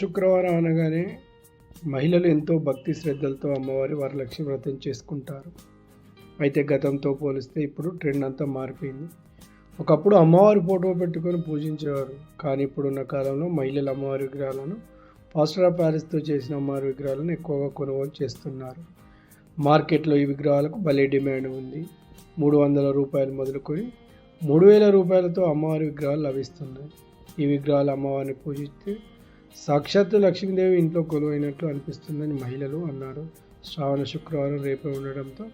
శుక్రవారం అనగానే మహిళలు ఎంతో భక్తి శ్రద్ధలతో అమ్మవారి వరలక్ష్మి వ్రతం చేసుకుంటారు. అయితే గతంతో పోలిస్తే ఇప్పుడు ట్రెండ్ అంతా మారిపోయింది. ఒకప్పుడు అమ్మవారి ఫోటో పెట్టుకొని పూజించేవారు. కానీ ఇప్పుడున్న కాలంలో మహిళలు అమ్మవారి విగ్రహాలను పాస్టర్ ప్యారెస్తో ప్యారిస్తో చేసిన అమ్మవారి విగ్రహాలను ఎక్కువగా కొనుగోలు చేస్తున్నారు. మార్కెట్లో ఈ విగ్రహాలకు భలే డిమాండ్ ఉంది. మూడు వందల రూపాయలు మొదలుకొని మూడు వేల రూపాయలతో అమ్మవారి విగ్రహాలు లభిస్తున్నాయి. ఈ విగ్రహాలు అమ్మవారిని పూజిస్తే సాక్షాత్తు లక్ష్మీదేవి ఇంట్లో కొలువైనట్లు అనిపిస్తుందని మహిళలు అన్నారు. శ్రావణ శుక్రవారం రేపే ఉండడంతో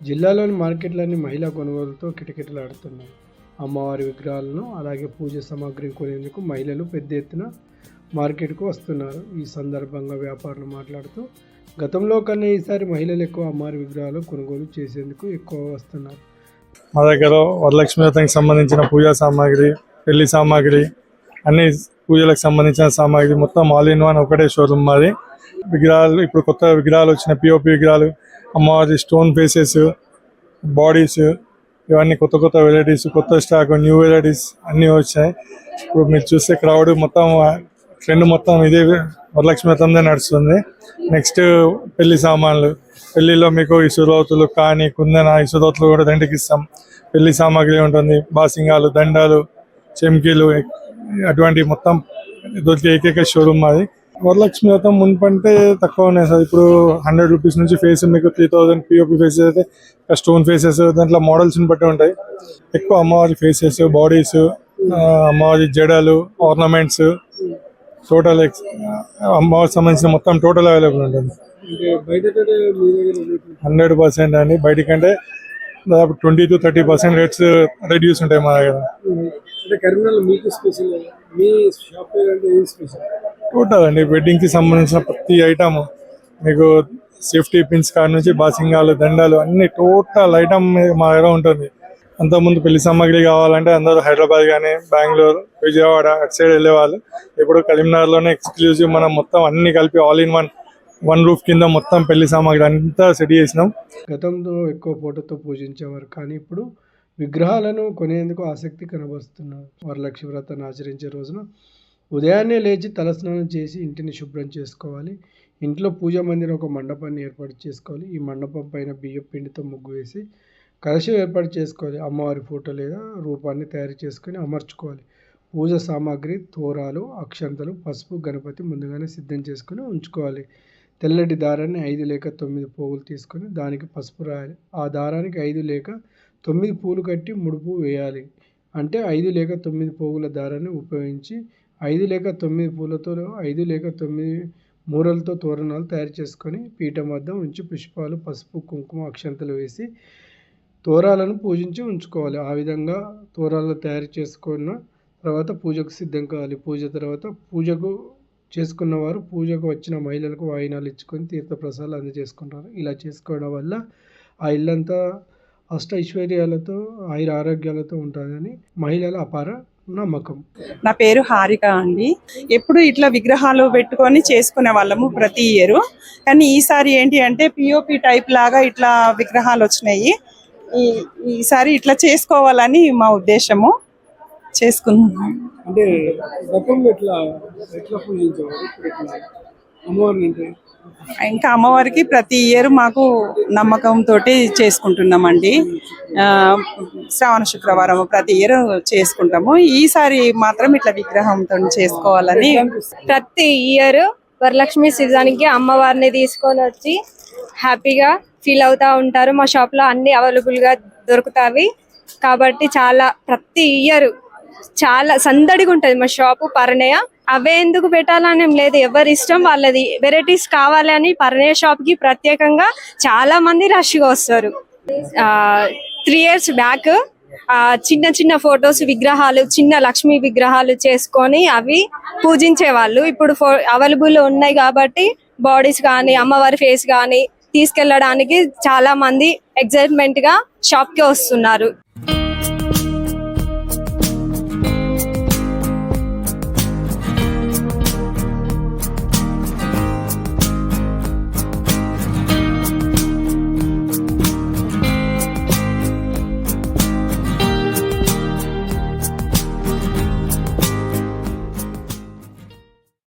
జిల్లాలోని మార్కెట్లన్నీ మహిళా కొనుగోలుతో కిటకిటలాడుతున్నాయి. అమ్మవారి విగ్రహాలను అలాగే పూజ సామాగ్రిని కొనేందుకు మహిళలు పెద్ద ఎత్తున మార్కెట్కు వస్తున్నారు. ఈ సందర్భంగా వ్యాపారులు మాట్లాడుతూ గతంలో కన్నా ఈసారి మహిళలు ఎక్కువ అమ్మవారి విగ్రహాలు కొనుగోలు చేసేందుకు ఎక్కువ వస్తున్నారు. మా దగ్గర వరలక్ష్మి వ్రతానికి సంబంధించిన పూజా సామాగ్రి పెళ్ళి సామాగ్రి అన్ని పూజలకు సంబంధించిన సామాగ్రి మొత్తం ఆల్ ఇన్ వన్ ఒకటే షోరూమ్ మాది. విగ్రహాలు ఇప్పుడు కొత్త విగ్రహాలు వచ్చిన పిఓపి విగ్రహాలు అమ్మవారి స్టోన్ ఫేసెస్ బాడీస్ ఇవన్నీ కొత్త కొత్త వెరైటీస్ కొత్త స్టాక్ న్యూ వెరైటీస్ అన్నీ వచ్చాయి ఇప్పుడు మీరు చూస్తే క్రౌడ్ మొత్తం ట్రెండ్ మొత్తం ఇదే వరలక్ష్మి వ్రతందే నడుస్తుంది. నెక్స్ట్ పెళ్ళి సామాన్లు. పెళ్ళిలో మీకు ఇసురోతులు కానీ కుందన ఇసురోతులు కూడా రెండుకి ఇస్తాం. పెళ్ళి సామాగ్రి ఉంటుంది. బాసింగాలు దండాలు చెమ్కీలు అటువంటి మొత్తం దొరికే ఏకైక షోరూమ్ మాది. వరలక్ష్మి వ్రతం మున్పంటే తక్కువ ఉన్నాయి సార్. ఇప్పుడు హండ్రెడ్ రూపీస్ నుంచి ఫేస్ మీకు త్రీ థౌసండ్ పిఓపి ఫేసెస్ అయితే స్టోన్ ఫేసెస్ దాంట్లో మోడల్స్ని బట్టి ఉంటాయి. ఎక్కువ అమ్మవారి ఫేసెస్ బాడీస్ అమ్మవారి జడలు ఆర్నమెంట్స్ టోటల్ అమ్మవారికి సంబంధించిన మొత్తం టోటల్ అవైలబుల్ ఉంటుంది. హండ్రెడ్ పర్సెంట్ అండి. బయటికంటే దాదాపు twenty to thirty percent rates reduce ఉంటాయి మా దగ్గర. టోటల్ అండి వెడ్డింగ్కి సంబంధించిన ప్రతి ఐటమ్ మీకు సేఫ్టీ పిన్స్ కాడ నుంచి బాసింగాలు దండాలు అన్ని టోటల్ ఐటమ్ మా దగ్గర ఉంటుంది. అంతకుముందు పెళ్ళి సామాగ్రి కావాలంటే అందరూ హైదరాబాద్ కానీ బెంగళూరు విజయవాడ అటు సైడ్ వెళ్ళేవాళ్ళు. ఇప్పుడు కరీంనగర్లోనే ఎక్స్క్లూజివ్ మనం మొత్తం అన్ని కలిపి all in one one roof కింద మొత్తం పెళ్ళి సామాగ్రి అంతా సెట్ చేసినాం. గతంలో ఎక్కువ ఫోటోతో పూజించేవారు కానీ ఇప్పుడు విగ్రహాలను కొనేందుకు ఆసక్తి కనబరుస్తున్నారు. వరలక్ష్మి వ్రతాన్ని ఆచరించే రోజున ఉదయాన్నే లేచి తలస్నానం చేసి ఇంటిని శుభ్రం చేసుకోవాలి. ఇంట్లో పూజా మందిరం ఒక మండపాన్ని ఏర్పాటు చేసుకోవాలి. ఈ మండపం పైన బియ్యం పిండితో ముగ్గు వేసి కలశం ఏర్పాటు చేసుకోవాలి. అమ్మవారి ఫోటో లేదా రూపాన్ని తయారు చేసుకొని అమర్చుకోవాలి. పూజ సామాగ్రి తోరాలు అక్షంతలు పసుపు గణపతి ముందుగానే సిద్ధం చేసుకొని ఉంచుకోవాలి. తెల్లటి దారాన్ని ఐదు లేక తొమ్మిది పోగులు తీసుకొని దానికి పసుపు రాయాలి. ఆ దారానికి ఐదు లేక తొమ్మిది పూలు కట్టి ముడుపు వేయాలి. అంటే ఐదు లేక తొమ్మిది పోగుల దారాన్ని ఉపయోగించి ఐదు లేక తొమ్మిది పూలతో ఐదు లేక తొమ్మిది మూరలతో తోరణాలు తయారు చేసుకొని పీఠం వద్ద ఉంచి పుష్పాలు పసుపు కుంకుమ అక్షంతలు వేసి తోరాలను పూజించి ఉంచుకోవాలి. ఆ విధంగా తోరాలు తయారు చేసుకున్న తర్వాత పూజకు సిద్ధం కావాలి. పూజ తర్వాత పూజకు చేసుకున్నవారు పూజకు వచ్చిన మహిళలకు వాయినాలు ఇచ్చుకొని తీర్థప్రసాదాలు అందజేసుకుంటారు. ఇలా చేసుకోవడం వల్ల ఆ ఇల్లంతా అష్ట ఐశ్వర్యాలతో ఆయుర ఆరోగ్యాలతో ఉంటుందని మహిళల అపార నమ్మకం. నా పేరు హారిక అండి. ఎప్పుడు ఇట్లా విగ్రహాలు పెట్టుకొని చేసుకునే వాళ్ళము ప్రతి ఇయర్. కానీ ఈసారి ఏంటి అంటే పిఓపి టైప్ లాగా ఇట్లా విగ్రహాలు వచ్చినాయి. ఈ ఈసారి ఇట్లా చేసుకోవాలని మా ఉద్దేశము. చేసుకున్నాము అంటే గతంలో ఎట్లా ఎట్లా పూజించేవారు? ఇప్పుడు ఎట్లా? అమ్మవారిని అంటే? ఇంకా అమ్మవారికి ప్రతి ఇయర్ మాకు నమ్మకంతో చేసుకుంటున్నామండి. ఆ, శ్రావణ శుక్రవారం ప్రతి ఇయర్ చేసుకుంటాము. ఈసారి మాత్రం ఇట్లా విగ్రహంతో చేసుకోవాలని ప్రతి ఇయర్ వరలక్ష్మి సీజన్కి అమ్మవారిని తీసుకొని వచ్చి హ్యాపీగా ఫీల్ అవుతా ఉంటారు. మా షాప్లో అన్ని అవైలబుల్గా దొరుకుతాయి కాబట్టి చాలా ప్రతి ఇయర్ చాలా సందడిగా ఉంటుంది మా షాపు పర్ణయ. అవే ఎందుకు పెట్టాలని లేదు. ఎవరి ఇష్టం వాళ్ళది. వెరైటీస్ కావాలని పర్ణయ షాప్కి ప్రత్యేకంగా చాలా మంది రష్గా వస్తారు. త్రీ ఇయర్స్ బ్యాక్ ఆ చిన్న చిన్న ఫొటోస్ విగ్రహాలు చిన్న లక్ష్మీ విగ్రహాలు చేసుకొని అవి పూజించే వాళ్ళు. ఇప్పుడు అవైలబుల్ ఉన్నాయి కాబట్టి బాడీస్ కానీ అమ్మవారి ఫేస్ కానీ తీసుకెళ్ళడానికి చాలా మంది ఎక్సైట్మెంట్గా షాప్కి వస్తున్నారు.